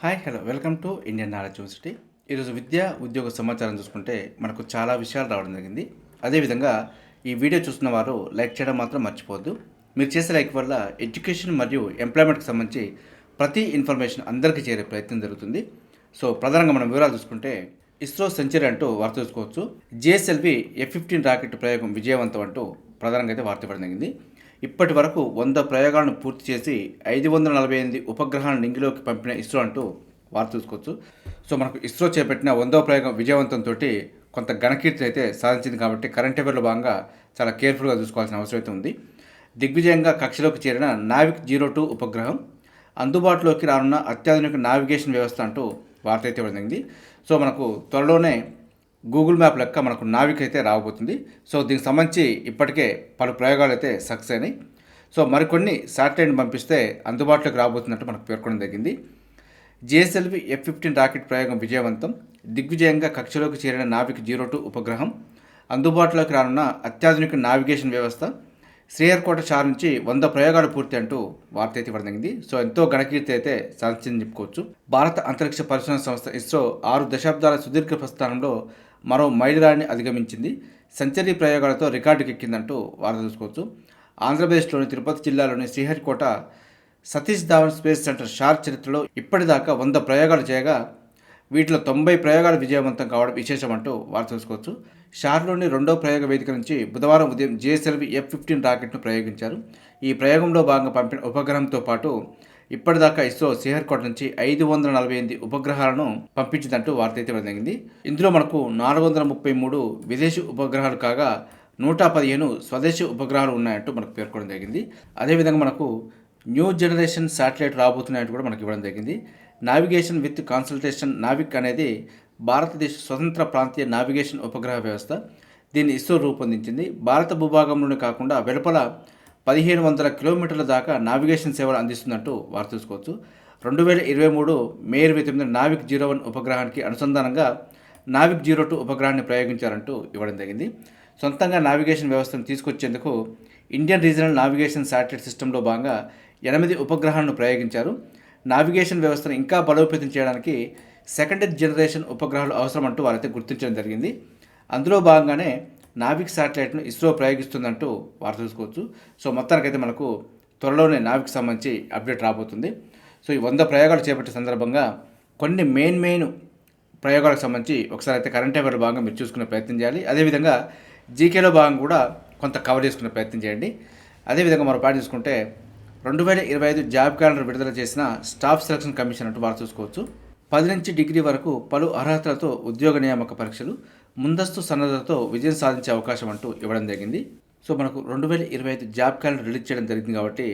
Hi hello welcome to Indian knowledge university ఈరోజు విద్య ఉద్యోగ సమాచారం చూసుకుంటే మనకు చాలా విషయాలు రావడం జరిగింది. అదేవిధంగా ఈ వీడియో చూస్తున్న వారు లైక్ చేయడం మాత్రం మర్చిపోవద్దు. మీరు చేసే లైక్ వల్ల ఎడ్యుకేషన్ మరియు ఎంప్లాయ్మెంట్కి సంబంధించి ప్రతి ఇన్ఫర్మేషన్ అందరికీ చేరే ప్రయత్నం జరుగుతుంది. సో ప్రధానంగా మనం వివరాలు చూసుకుంటే ఇస్రో సెంచరీ అంటూ వార్త చూసుకోవచ్చు. జిఎస్ఎల్వి ఎఫ్ ఫిఫ్టీన్ రాకెట్ ప్రయోగం విజయవంతం అంటూ ప్రధానంగా అయితే వార్త ఇవ్వడం జరిగింది. ఇప్పటి వరకు వంద ప్రయోగాలను పూర్తి చేసి ఐదు వందల నలభై ఎనిమిది ఉపగ్రహాలను నింగిలోకి పంపిన ఇస్రో అంటూ వార్త చూసుకోవచ్చు. సో మనకు ఇస్రో చేపట్టిన వందో ప్రయోగం విజయవంతంతో కొంత ఘనకీర్తి అయితే సాధించింది కాబట్టి కరెంట్ అఫేర్లో భాగంగా చాలా కేర్ఫుల్గా చూసుకోవాల్సిన అవసరం అయితే ఉంది. దిగ్విజయంగా కక్షలోకి చేరిన నావిక్ జీరో టూ ఉపగ్రహం అందుబాటులోకి రానున్న అత్యాధునిక నావిగేషన్ వ్యవస్థ అంటూ వార్త అయితే జరిగింది సో మనకు త్వరలోనే గూగుల్ మ్యాప్ లెక్క మనకు నావిక్ అయితే రాబోతుంది. సో దీనికి సంబంధించి ఇప్పటికే పలు ప్రయోగాలు అయితే సక్సెస్ అయినాయి. సో మరికొన్ని శాటిలైట్ పంపిస్తే అందుబాటులోకి రాబోతున్నట్టు మనకు పేర్కొనడం జరిగింది. జిఎస్ఎల్వి ఎఫ్ ఫిఫ్టీన్ రాకెట్ ప్రయోగం విజయవంతం. దిగ్విజయంగా కక్షలోకి చేరిన నావిక్ జీరో టూ ఉపగ్రహం. అందుబాటులోకి రానున్న అత్యాధునిక నావిగేషన్ వ్యవస్థ. శ్రీహర్కోట షార్ నుంచి వంద ప్రయోగాలు పూర్తి అంటూ వార్త అయితే ఇవ్వడం జరిగింది. సో ఎంతో ఘనకీర్తి అయితే సాధించింది చెప్పుకోవచ్చు. భారత అంతరిక్ష పరిశోధన సంస్థ ఇస్రో ఆరు దశాబ్దాల సుదీర్ఘ ప్రస్థానంలో మరో మైలురాయిని అధిగమించింది. సెంచరీ ప్రయోగాలతో రికార్డుకి ఎక్కిందంటూ వార్త చూసుకోవచ్చు ఆంధ్రప్రదేశ్లోని తిరుపతి జిల్లాలోని Sriharikota Satish Dhawan space centre SHAR చరిత్రలో ఇప్పటిదాకా వంద ప్రయోగాలు చేయగా వీటిలో తొంభై ప్రయోగాలు విజయవంతం కావడం విశేషం అంటూ వార్త చూసుకోవచ్చు షార్లోని రెండో ప్రయోగ వేదిక నుంచి బుధవారం ఉదయం జిఎస్ఎల్వి ఎఫ్ ఫిఫ్టీన్ రాకెట్ను ప్రయోగించారు. ఈ ప్రయోగంలో భాగంగా పంపిన ఉపగ్రహంతో పాటు ఇప్పటిదాకా ఇస్రో శ్రీహరికోట నుంచి ఐదు వందల నలభై ఎనిమిది ఉపగ్రహాలను పంపించిందంటూ వార్త అయితే జరిగింది ఇందులో మనకు నాలుగు వందల ముప్పై మూడు విదేశీ ఉపగ్రహాలు కాగా నూట పదిహేను స్వదేశీ ఉపగ్రహాలు ఉన్నాయంటూ మనకు పేర్కొనడం జరిగింది. అదేవిధంగా మనకు న్యూ జనరేషన్ శాటిలైట్ రాబోతున్నాయంటూ కూడా మనకి ఇవ్వడం జరిగింది. నావిగేషన్ విత్ కాన్సల్టేషన్ నావిక్ అనేది భారతదేశ స్వతంత్ర ప్రాంతీయ నావిగేషన్ ఉపగ్రహ వ్యవస్థ. దీన్ని ఇస్రో రూపొందించింది. భారత భూభాగంలోనే కాకుండా వెలుపల పదిహేను వందల కిలోమీటర్ల దాకా నావిగేషన్ సేవలు అందిస్తుందంటూ వారు చూసుకోవచ్చు రెండు వేల ఇరవై మూడు మే ఇరవై తొమ్మిది నావిక్ జీరో వన్ ఉపగ్రహానికి అనుసంధానంగా నావిక్ జీరో టూ ఉపగ్రహాన్ని ప్రయోగించారంటూ ఇవ్వడం జరిగింది. సొంతంగా నావిగేషన్ వ్యవస్థను తీసుకొచ్చేందుకు ఇండియన్ రీజనల్ నావిగేషన్ శాటిలైట్ సిస్టంలో భాగంగా ఎనిమిది ఉపగ్రహాలను ప్రయోగించారు. నావిగేషన్ వ్యవస్థను ఇంకా బలోపేతం చేయడానికి సెకండ్ జనరేషన్ ఉపగ్రహాలు అవసరమంటూ వారైతే గుర్తించడం జరిగింది. అందులో భాగంగానే నావిక్ శాటిలైట్ను ఇస్రో ప్రయోగిస్తుందంటూ వార్త చూసుకోవచ్చు సో మొత్తానికైతే మనకు త్వరలోనే నావిక్ సంబంధించి అప్డేట్ రాబోతుంది. సో ఈ వంద ప్రయోగాలు చేపట్టే సందర్భంగా కొన్ని మెయిన్ మెయిన్ ప్రయోగాలకు సంబంధించి ఒకసారి అయితే కరెంట్ అఫైర్ భాగంగా మీరు చూసుకునే ప్రయత్నం చేయాలి. అదేవిధంగా జీకేలో భాగం కూడా కొంత కవర్ చేసుకునే ప్రయత్నం చేయండి. అదేవిధంగా మరో పాట చూసుకుంటే రెండు వేల ఇరవై ఐదు జాబ్ క్యాలెండర్ విడుదల చేసిన స్టాఫ్ సెలక్షన్ కమిషన్ అంటూ వారు చూసుకోవచ్చు. పది నుంచి డిగ్రీ వరకు పలు అర్హతలతో ఉద్యోగ నియామక పరీక్షలు ముందస్తు సన్నద్ధతో విజయం సాధించే అవకాశం అంటూ ఇవ్వడం జరిగింది. సో మనకు రెండు వేల ఇరవై ఐదు జాబ్ క్యాలెండర్ రిలీజ్ చేయడం జరిగింది కాబట్టి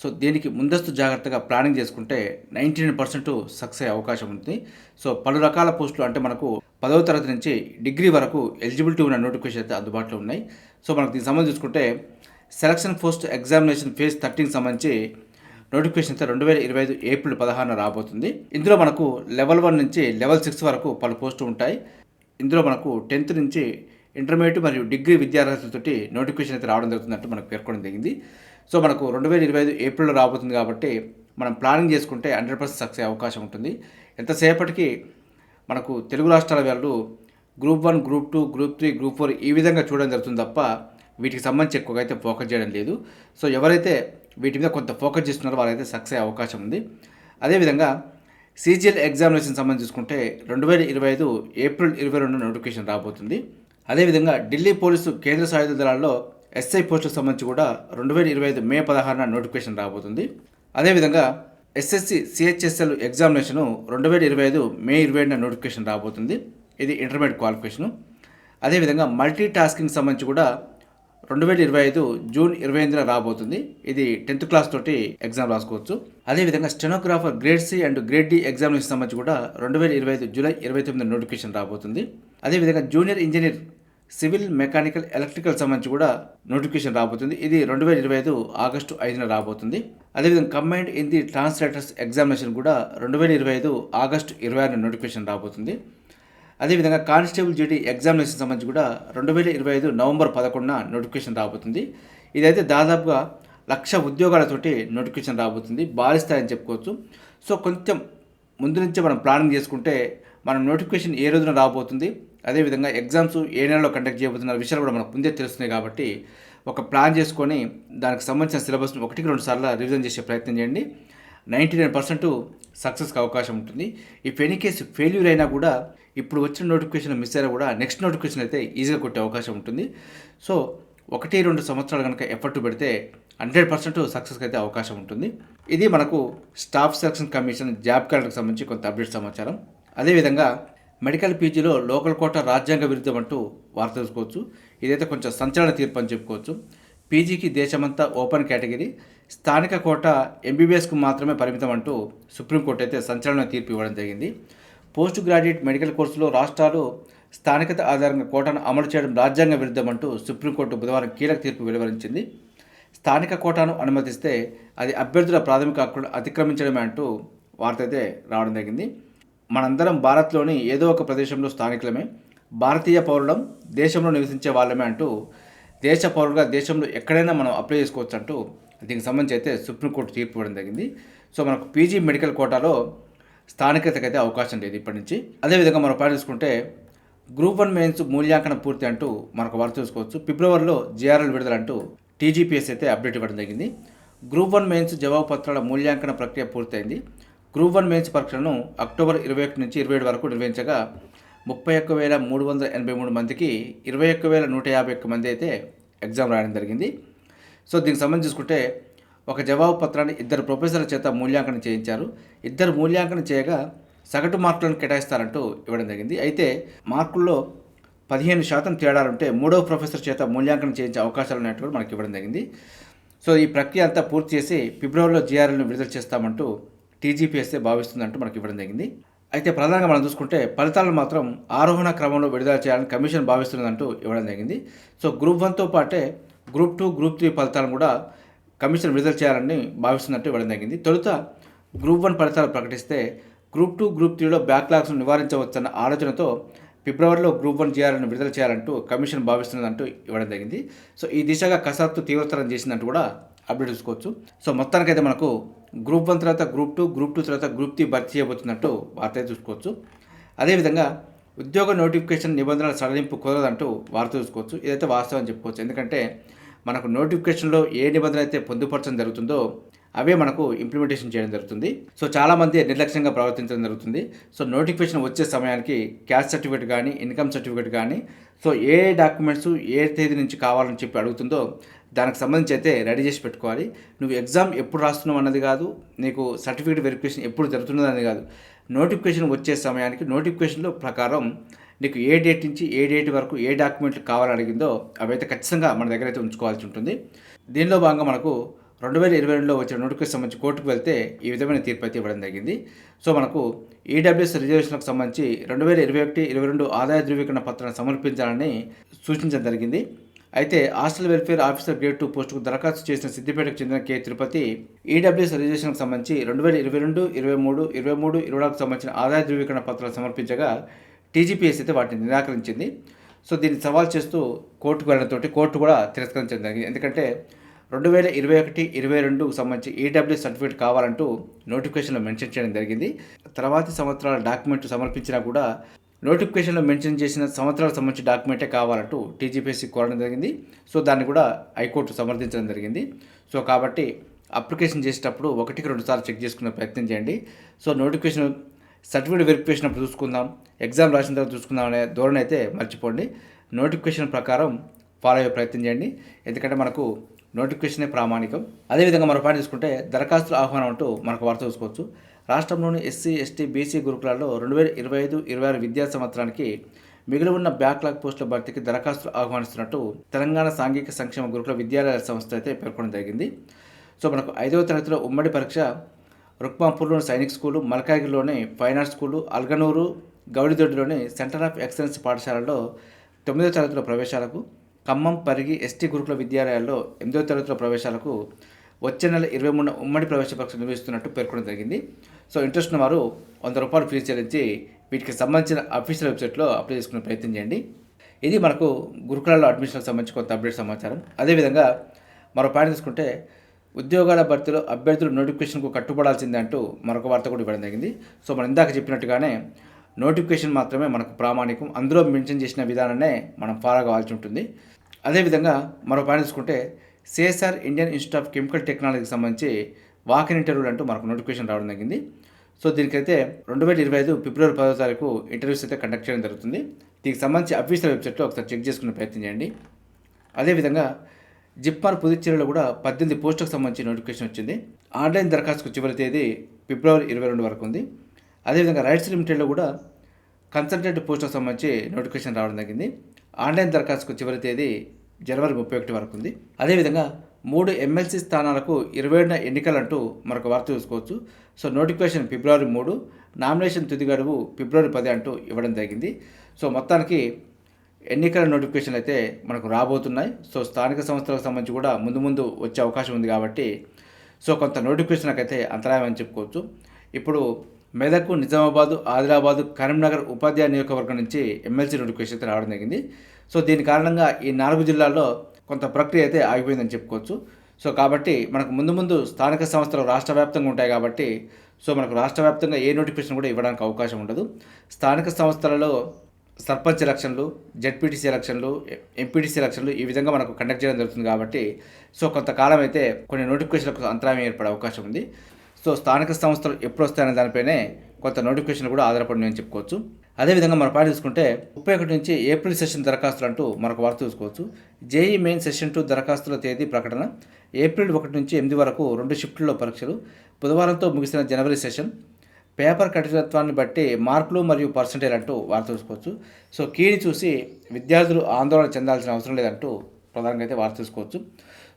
సో దీనికి ముందస్తు జాగ్రత్తగా ప్లానింగ్ చేసుకుంటే నైంటీ నైన్ పర్సెంట్ సక్సెస్ అయ్యే అవకాశం ఉంది. సో పలు రకాల పోస్టులు అంటే మనకు పదవ తరగతి నుంచి డిగ్రీ వరకు ఎలిజిబిలిటీ ఉన్న నోటిఫికేషన్ అయితే అందుబాటులో ఉన్నాయి. సో మనకు దీనికి సంబంధించి చూసుకుంటే సెలక్షన్ పోస్ట్ ఎగ్జామినేషన్ ఫేజ్ థర్టీకి సంబంధించి నోటిఫికేషన్ అయితే రెండు వేల ఇరవై ఐదు ఏప్రిల్ పదహారున రాబోతుంది. ఇందులో మనకు లెవెల్ వన్ నుంచి లెవెల్ సిక్స్ వరకు పలు పోస్టులు ఉంటాయి. ఇందులో మనకు టెన్త్ నుంచి ఇంటర్మీడియట్ మరియు డిగ్రీ విద్యార్థులతో నోటిఫికేషన్ అయితే రావడం జరుగుతున్నట్టు మనకు పేర్కొనడం జరిగింది. సో మనకు రెండు వేల ఇరవై ఐదు ఏప్రిల్లో రాబోతుంది కాబట్టి మనం ప్లానింగ్ చేసుకుంటే హండ్రెడ్ పర్సెంట్ సక్సెస్ అయ్యే అవకాశం ఉంటుంది. ఎంతసేపటికి మనకు తెలుగు రాష్ట్రాల వాళ్ళు group one group two group three group four ఈ విధంగా చూడడం జరుగుతుంది తప్ప వీటికి సంబంధించి ఎక్కువగా అయితే ఫోకస్ చేయడం లేదు. సో ఎవరైతే వీటి మీద కొంత ఫోకస్ చేస్తున్నారో వాళ్ళైతే సక్సెస్ అయ్యే అవకాశం ఉంది. అదేవిధంగా సీజీఎల్ ఎగ్జామినేషన్ సంబంధించి చూసుకుంటే రెండు వేల ఇరవై ఐదు ఏప్రిల్ ఇరవై రెండు నోటిఫికేషన్ రాబోతుంది. అదేవిధంగా ఢిల్లీ పోలీసు కేంద్ర సాయుధ దళాల్లో ఎస్ఐ పోస్టులకు సంబంధించి కూడా రెండు వేల ఇరవై ఐదు మే పదహారున నోటిఫికేషన్ రాబోతుంది. అదేవిధంగా ఎస్ఎస్సి సిహెచ్ఎస్ఎల్ ఎగ్జామినేషను రెండు వేల ఇరవై ఐదు మే ఇరవై ఏడున నోటిఫికేషన్ రాబోతుంది. ఇది ఇంటర్మీడియట్ క్వాలిఫికేషను. అదేవిధంగా మల్టీ టాస్కింగ్ సంబంధించి కూడా రెండు వేల ఇరవై ఐదు జూన్ ఇరవై ఎనిమిదిన రాబోతుంది. ఇది టెన్త్ క్లాస్ తోటి ఎగ్జామ్ రాసుకోవచ్చు. అదేవిధంగా stenographer grade C and grade D examination సంబంధించి కూడా రెండు వేల ఇరవై ఐదు జూలై ఇరవై తొమ్మిది నోటిఫికేషన్ రాబోతుంది. అదేవిధంగా junior engineer civil mechanical electrical సంబంధించి కూడా నోటిఫికేషన్ రాబోతుంది. ఇది రెండు వేల ఇరవై ఐదు ఆగస్టు ఐదున రాబోతుంది. అదేవిధంగా combined in the translators examination కూడా రెండు వేల ఇరవై ఐదు ఆగస్టు ఇరవై ఆరున నోటిఫికేషన్ రాబోతుంది. అదేవిధంగా కానిస్టేబుల్ జీడీ ఎగ్జామినేషన్ సంబంధించి కూడా రెండు వేల ఇరవై ఐదు నవంబర్ పదకొండున నోటిఫికేషన్ రాబోతుంది. ఇదైతే దాదాపుగా లక్ష ఉద్యోగాలతోటి నోటిఫికేషన్ రాబోతుంది. భారీ స్థాయి అని చెప్పుకోవచ్చు. సో కొంచెం ముందు నుంచే మనం ప్లానింగ్ చేసుకుంటే మనం నోటిఫికేషన్ ఏ రోజున రాబోతుంది? అదేవిధంగా ఎగ్జామ్స్ ఏ నెలలో కండక్ట్ చేయబోతున్న విషయాలు కూడా మనకు ముందే తెలుస్తున్నాయి కాబట్టి ఒక ప్లాన్ చేసుకొని దానికి సంబంధించిన సిలబస్ని ఒకటికి రెండు సార్లు రివిజన్ చేసే ప్రయత్నం చేయండి. నైంటీ నైన్ పర్సెంట్ సక్సెస్కి అవకాశం ఉంటుంది. ఇఫ్ ఎనీ కేసు ఫెయిల్యూర్ అయినా కూడా ఇప్పుడు వచ్చిన నోటిఫికేషన్ మిస్ అయినా కూడా నెక్స్ట్ నోటిఫికేషన్ అయితే ఈజీగా కొట్టే అవకాశం ఉంటుంది. సో ఒకటి రెండు సంవత్సరాలు కనుక ఎఫర్ట్ పెడితే హండ్రెడ్ పర్సెంట్ సక్సెస్కి అయితే అవకాశం ఉంటుంది. ఇది మనకు స్టాఫ్ సెలక్షన్ కమిషన్ జాబ్ కార్డుకు సంబంధించి కొంత అప్డేట్ సమాచారం. అదేవిధంగా మెడికల్ పీజీలో లోకల్ కోట రాజ్యాంగ విరుద్ధం అంటూ వార్త తెలుసుకోవచ్చు. ఇదైతే కొంచెం సంచలన తీర్పు అని చెప్పుకోవచ్చు. పీజీకి దేశమంతా ఓపెన్ కేటగిరీ. స్థానిక కోట ఎంబీబీఎస్కు మాత్రమే పరిమితం అంటూ సుప్రీంకోర్టు అయితే సంచలన తీర్పు ఇవ్వడం జరిగింది. పోస్ట్ గ్రాడ్యుయేట్ మెడికల్ కోర్సులో రాష్ట్రాలు స్థానికత ఆధారంగా కోటాను అమలు చేయడం రాజ్యాంగ విరుద్ధం అంటూ సుప్రీంకోర్టు బుధవారం కీలక తీర్పు వెలువరించింది. స్థానిక కోటాను అనుమతిస్తే అది అభ్యర్థుల ప్రాథమిక హక్కులను అతిక్రమించడమే అంటూ వార్త అయితే రావడం జరిగింది. మనందరం భారత్లోని ఏదో ఒక ప్రదేశంలో స్థానికులమే. భారతీయ పౌరులం దేశంలో నివసించే వాళ్ళమే అంటూ దేశ పౌరులుగా దేశంలో ఎక్కడైనా మనం అప్లై చేసుకోవచ్చు అంటూ దీనికి సంబంధించి అయితే సుప్రీంకోర్టు తీర్పు ఇవ్వడం జరిగింది. సో మనకు పీజీ మెడికల్ కోటాలో స్థానికతకు అయితే అవకాశం లేదు ఇప్పటి నుంచి. అదేవిధంగా మనం పాటు చూసుకుంటే గ్రూప్ వన్ మెయిన్స్ మూల్యాంకనం పూర్తి అంటూ మనకు వార్త చూసుకోవచ్చు. ఫిబ్రవరిలో జేఆర్ఎల్ విడుదల అంటూ టీజీపీఎస్ అయితే అప్డేట్ ఇవ్వడం జరిగింది. గ్రూప్ వన్ మెయిన్స్ జవాబు పత్రాల మూల్యాంకన ప్రక్రియ పూర్తయింది. గ్రూప్ వన్ మెయిన్స్ పరీక్షలను అక్టోబర్ ఇరవై ఒకటి నుంచి ఇరవై ఏడు వరకు నిర్వహించగా ముప్పై ఒక్క వేల మూడు వందల ఎనభై మూడు మందికి ఇరవై ఒక్క వేల నూట యాభై ఒక్క మంది అయితే ఎగ్జామ్ రాయడం జరిగింది. సో దీనికి సంబంధించి చూసుకుంటే ఒక జవాబు పత్రాన్ని ఇద్దరు ప్రొఫెసర్ల చేత మూల్యాంకనం చేయించారు. ఇద్దరు మూల్యాంకనం చేయగా సగటు మార్కులను కేటాయిస్తారంటూ ఇవ్వడం జరిగింది. అయితే మార్కుల్లో పదిహేను శాతం తేడాలుంటే మూడవ ప్రొఫెసర్ చేత మూల్యాంకనం చేయించే అవకాశాలు ఉన్నట్టు మనకి ఇవ్వడం జరిగింది. సో ఈ ప్రక్రియ అంతా పూర్తి చేసి ఫిబ్రవరిలో జీఆర్ఎల్ను విడుదల చేస్తామంటూ టీజీపీఎస్ఏ భావిస్తుందంటూ మనకి ఇవ్వడం జరిగింది. అయితే ప్రధానంగా మనం చూసుకుంటే ఫలితాలను మాత్రం ఆరోహణ క్రమంలో విడుదల చేయాలని కమిషన్ భావిస్తున్నదంటూ ఇవ్వడం జరిగింది. సో గ్రూప్ వన్తో పాటే గ్రూప్ టూ గ్రూప్ త్రీ ఫలితాలను కూడా కమిషన్ విడుదల చేయాలని భావిస్తున్నట్టు ఇవ్వడం జరిగింది. తొలుత గ్రూప్ వన్ ఫలితాలు ప్రకటిస్తే గ్రూప్ టూ గ్రూప్ త్రీలో బ్యాక్లాగ్స్ను నివారించవచ్చన్న ఆలోచనతో ఫిబ్రవరిలో గ్రూప్ వన్ జీఆర్ను విడుదల చేయాలంటూ కమిషన్ భావిస్తున్నదంటూ ఇవ్వడం జరిగింది. సో ఈ దిశగా కసరత్తు తీవ్రతరం చేసిందంటూ కూడా అప్డేట్ చూసుకోవచ్చు. సో మొత్తానికైతే మనకు గ్రూప్ వన్ తర్వాత గ్రూప్ టూ గ్రూప్ టూ తర్వాత గ్రూప్ త్రీ భర్తీ చేయబోతున్నట్టు వార్త చూసుకోవచ్చు. అదేవిధంగా ఉద్యోగ నోటిఫికేషన్ నిబంధనల సడలింపు కుదరదంటూ వార్త చూసుకోవచ్చు. ఇదైతే వాస్తవం అని చెప్పుకోవచ్చు. ఎందుకంటే మనకు నోటిఫికేషన్లో ఏ నిబంధన అయితే పొందుపరచడం జరుగుతుందో అవే మనకు ఇంప్లిమెంటేషన్ చేయడం జరుగుతుంది. సో చాలామంది నిర్లక్ష్యంగా ప్రవర్తించడం జరుగుతుంది. సో నోటిఫికేషన్ వచ్చే సమయానికి క్యాస్ట్ సర్టిఫికేట్ కానీ ఇన్కమ్ సర్టిఫికేట్ కానీ సో ఏ డాక్యుమెంట్స్ ఏ తేదీ నుంచి కావాలని చెప్పి అడుగుతుందో దానికి సంబంధించి అయితే రెడీ చేసి పెట్టుకోవాలి. నువ్వు ఎగ్జామ్ ఎప్పుడు రాస్తున్నావు అన్నది కాదు నీకు సర్టిఫికేట్ వెరిఫికేషన్ ఎప్పుడు జరుగుతున్నది అనేది కాదు. నోటిఫికేషన్ వచ్చే సమయానికి నోటిఫికేషన్లో ప్రకారం నీకు ఏ డేట్ నుంచి ఏ డేట్ వరకు ఏ డాక్యుమెంట్లు కావాలని అడిగిందో అవైతే ఖచ్చితంగా మన దగ్గర అయితే ఉంచుకోవాల్సి ఉంటుంది. దీనిలో భాగంగా మనకు రెండు వేల ఇరవై రెండులో వచ్చిన నోటిఫికేషన్ సంబంధించి కోర్టుకు వెళ్తే ఈ విధమైన తీర్పు అయితే ఇవ్వడం జరిగింది. సో మనకు ఈడబ్ల్యూఎస్ రిజర్వేషన్లకు సంబంధించి రెండు వేల ఇరవై ఒకటి ఇరవై రెండు ఆదాయ ధృవీకరణ పత్రాన్ని సమర్పించాలని సూచించడం జరిగింది. అయితే hostel welfare officer grade two పోస్టుకు దరఖాస్తు చేసిన సిద్దిపేటకు చెందిన కే తిరుపతి ఈడబ్ల్యూఎస్ రిజర్వేషన్కు సంబంధించి రెండు వేల ఇరవై రెండు ఇరవై మూడు ఇరవై మూడు ఇరవై నాలుగు సంబంధించిన ఆదాయ ధృవీకరణ పత్రాలు సమర్పించగా టీజీపీఎస్ అయితే వాటిని నిరాకరించింది. సో దీన్ని సవాల్ చేస్తూ కోర్టుకు వెళ్ళడంతో కోర్టు కూడా తిరస్కరించడం జరిగింది ఎందుకంటే రెండు వేల ఇరవై ఒకటి ఇరవై రెండుకు సంబంధించి ఈడబ్ల్యూ సర్టిఫికేట్ కావాలంటూ నోటిఫికేషన్లో మెన్షన్ చేయడం జరిగింది. తర్వాతి సంవత్సరాల డాక్యుమెంట్ సమర్పించినా కూడా నోటిఫికేషన్లో మెన్షన్ చేసిన సంవత్సరాలకు సంబంధించి డాక్యుమెంటే కావాలంటూ టీజీపీఎస్సీ కోరడం జరిగింది. సో దాన్ని కూడా హైకోర్టు సమర్థించడం జరిగింది. సో కాబట్టి అప్లికేషన్ చేసేటప్పుడు ఒకటికి రెండు సార్లు చెక్ చేసుకునే ప్రయత్నం చేయండి. సో నోటిఫికేషన్ సర్టిఫికేట్ వెరిఫికేషన్ అప్పుడు చూసుకుందాం. ఎగ్జామ్ రాసిన తర్వాత చూసుకుందాం అనే ధోరణి అయితే మర్చిపోండి. నోటిఫికేషన్ ప్రకారం ఫాలో అయ్యే ప్రయత్నం చేయండి. ఎందుకంటే మనకు నోటిఫికేషనే ప్రామాణికం. అదేవిధంగా మరో పాయింట్ చూసుకుంటే దరఖాస్తుల ఆహ్వానం అంటూ మనకు వార్త చూసుకోవచ్చు. రాష్ట్రంలోని ఎస్సీ ఎస్టీ బీసీ గురుకులాల్లో రెండు వేల ఇరవై ఐదు ఇరవై ఆరు విద్యా సంవత్సరానికి మిగిలి ఉన్న బ్యాక్లాగ్ పోస్టుల భర్తీకి దరఖాస్తులు ఆహ్వానిస్తున్నట్టు తెలంగాణ సాంఘిక సంక్షేమ గురుకుల విద్యాలయాల సంస్థ అయితే పేర్కొనడం జరిగింది. సో మనకు ఐదవ తరగతిలో ఉమ్మడి పరీక్ష రుక్మాపూర్లోని సైనిక్ స్కూలు మల్కాగిరిలోని ఫైన్ ఆర్ట్స్ స్కూలు అల్గనూరు గౌడిదొడ్డిలోని సెంటర్ ఆఫ్ ఎక్సలెన్స్ పాఠశాలలో తొమ్మిదవ తరగతిలో ప్రవేశాలకు ఖమ్మం పరిగి ఎస్టీ గురుకుల విద్యాలయాల్లో ఎనిమిదవ తరగతిలో ప్రవేశాలకు వచ్చే నెల ఇరవై మూడు ఉమ్మడి ప్రవేశ పరీక్ష నిర్వహిస్తున్నట్టు పేర్కొనడం జరిగింది. సో ఇంట్రెస్ట్ ఉన్న వారు వంద రూపాయలు ఫీజు చెల్లించి వీటికి సంబంధించిన అఫీషియల్ వెబ్సైట్లో అప్లై చేసుకునే ప్రయత్నం చేయండి. ఇది మనకు గురుకులాల్లో అడ్మిషన్కి సంబంధించి కొంత అప్డేట్ సమాచారం. అదేవిధంగా మరో పాయింట్ తీసుకుంటే ఉద్యోగాల భర్తీలో అభ్యర్థులు నోటిఫికేషన్కు కట్టుబడాల్సిందే అంటూ మరొక వార్త కూడా ఇవ్వడం జరిగింది. సో మనం ఇందాక చెప్పినట్టుగానే నోటిఫికేషన్ మాత్రమే మనకు ప్రామాణికం. అందులో మెన్షన్ చేసిన విధానాన్నే మనం ఫాలో కావాల్సి ఉంటుంది. అదేవిధంగా మరో పాయింట్ తీసుకుంటే CSR Indian institute of chemical టెక్నాలజీకి సంబంధించి వాకిన్ ఇంటర్వ్యూలు అంటూ మనకు నోటిఫికేషన్ రావడం జరిగింది. సో దీనికైతే రెండు వేల ఇరవై ఐదు ఫిబ్రవరి పదో తారీఖు ఇంటర్వ్యూస్ అయితే కండక్ట్ చేయడం జరుగుతుంది. దీనికి సంబంధించి అఫీషియల్ వెబ్సైట్లో ఒకసారి చెక్ చేసుకునే ప్రయత్నం చేయండి. అదేవిధంగా జిప్మార్ పుదుచ్చేరిలో కూడా పద్దెనిమిది పోస్టులకు సంబంధించి నోటిఫికేషన్ వచ్చింది. ఆన్లైన్ దరఖాస్తుకు చివరి తేదీ ఫిబ్రవరి ఇరవై రెండు వరకు ఉంది. అదేవిధంగా రైట్స్ లిమిటెడ్లో కూడా కన్సల్టెంట్ పోస్టుకు సంబంధించి నోటిఫికేషన్ రావడం జరిగింది. ఆన్లైన్ దరఖాస్తుకు చివరి తేదీ జనవరి ముప్పై ఒకటి వరకు ఉంది. అదేవిధంగా మూడు ఎమ్మెల్సీ స్థానాలకు ఇరవై ఏడున ఎన్నికలంటూ మరొక వార్త చూసుకోవచ్చు. సో నోటిఫికేషన్ ఫిబ్రవరి మూడు నామినేషన్ తుది గడువు ఫిబ్రవరి పది అంటూ ఇవ్వడం జరిగింది. సో మొత్తానికి ఎన్నికల నోటిఫికేషన్ అయితే మనకు రాబోతున్నాయి. సో స్థానిక సంస్థలకు సంబంధించి కూడా ముందు ముందు వచ్చే అవకాశం ఉంది కాబట్టి సో కొంత నోటిఫికేషన్కి అయితే అంతరాయం అని చెప్పుకోవచ్చు. ఇప్పుడు మెదక్ నిజామాబాదు ఆదిలాబాదు కరీంనగర్ ఉపాధ్యాయ నియోజకవర్గం నుంచి ఎమ్మెల్సీ నోటిఫికేషన్ అయితే రావడం జరిగింది. సో దీని కారణంగా ఈ నాలుగు జిల్లాల్లో కొంత ప్రక్రియ అయితే ఆగిపోయిందని చెప్పుకోవచ్చు. సో కాబట్టి మనకు ముందు ముందు స్థానిక సంస్థలు రాష్ట్ర వ్యాప్తంగా ఉంటాయి కాబట్టి సో మనకు రాష్ట్ర వ్యాప్తంగా ఏ నోటిఫికేషన్ కూడా ఇవ్వడానికి అవకాశం ఉండదు. స్థానిక సంస్థలలో సర్పంచ్ ఎలక్షన్లు జెడ్పీటీసీ ఎలక్షన్లు ఎంపీటీసీ ఎలక్షన్లు ఈ విధంగా మనకు కండక్ట్ చేయడం జరుగుతుంది కాబట్టి సో కొంతకాలం అయితే కొన్ని నోటిఫికేషన్లకు అంతరాయం ఏర్పడే అవకాశం ఉంది. సో స్థానిక సంస్థలు ఎప్పుడు వస్తాయనే దానిపైనే కొంత నోటిఫికేషన్ కూడా ఆధారపడి నేను చెప్పుకోవచ్చు. అదేవిధంగా మన పాట చూసుకుంటే ముప్పై ఒకటి నుంచి ఏప్రిల్ సెషన్ దరఖాస్తులు అంటూ మరొక వార్త చూసుకోవచ్చు. జేఈ మెయిన్ సెషన్ టూ దరఖాస్తుల తేదీ ప్రకటన ఏప్రిల్ ఒకటి నుంచి ఎనిమిది వరకు రెండు షిఫ్ట్లలో పరీక్షలు బుధవారంతో ముగిసిన జనవరి సెషన్ పేపర్ కఠినత్వాన్ని బట్టి మార్కులు మరియు పర్సంటేజ్ అంటూ వార్త చూసుకోవచ్చు. సో కీని చూసి విద్యార్థులు ఆందోళన చెందాల్సిన అవసరం లేదంటూ ప్రధానంగా అయితే వార్త చూసుకోవచ్చు.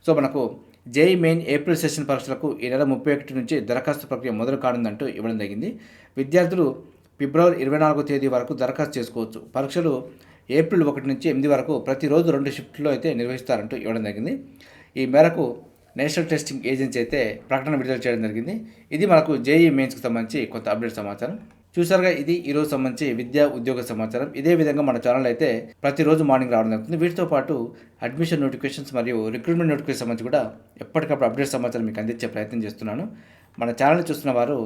సో మనకు జేఈ మెయిన్ ఏప్రిల్ సెషన్ పరీక్షలకు ఈ నెల ముప్పై ఒకటి నుంచి దరఖాస్తు ప్రక్రియ మొదలు కానుందంటూ ఇవ్వడం జరిగింది. విద్యార్థులు ఫిబ్రవరి ఇరవై నాలుగో తేదీ వరకు దరఖాస్తు చేసుకోవచ్చు. పరీక్షలు ఏప్రిల్ ఒకటి నుంచి ఎనిమిది వరకు ప్రతిరోజు రెండు షిఫ్ట్లో అయితే నిర్వహిస్తారంటూ ఇవ్వడం జరిగింది. ఈ మేరకు నేషనల్ టెస్టింగ్ ఏజెన్సీ అయితే ప్రకటన విడుదల చేయడం జరిగింది. ఇది మనకు జేఈ మెయిన్స్కి సంబంధించి కొంత అప్డేట్ సమాచారం. చూసారుగా ఇది ఈరోజు సంబంధించి విద్యా ఉద్యోగ సమాచారం. ఇదే విధంగా మన ఛానల్ అయితే ప్రతిరోజు మార్నింగ్ రావడం జరుగుతుంది. వీటితో పాటు అడ్మిషన్ నోటిఫికేషన్స్ మరియు రిక్రూట్మెంట్ నోటిఫికేషన్ సంబంధించి కూడా ఎప్పటికప్పుడు అప్డేట్ సమాచారం మీకు అందించే ప్రయత్నం చేస్తున్నాను. మన ఛానల్ చూస్తున్న వారు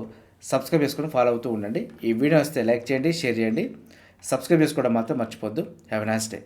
సబ్స్క్రైబ్ చేసుకొని ఫాలో అవుతూ ఉండండి. ఈ వీడియో వస్తే లైక్ చేయండి షేర్ చేయండి. సబ్స్క్రైబ్ చేసుకోవడం మాత్రం మర్చిపోద్దు. Have a nice day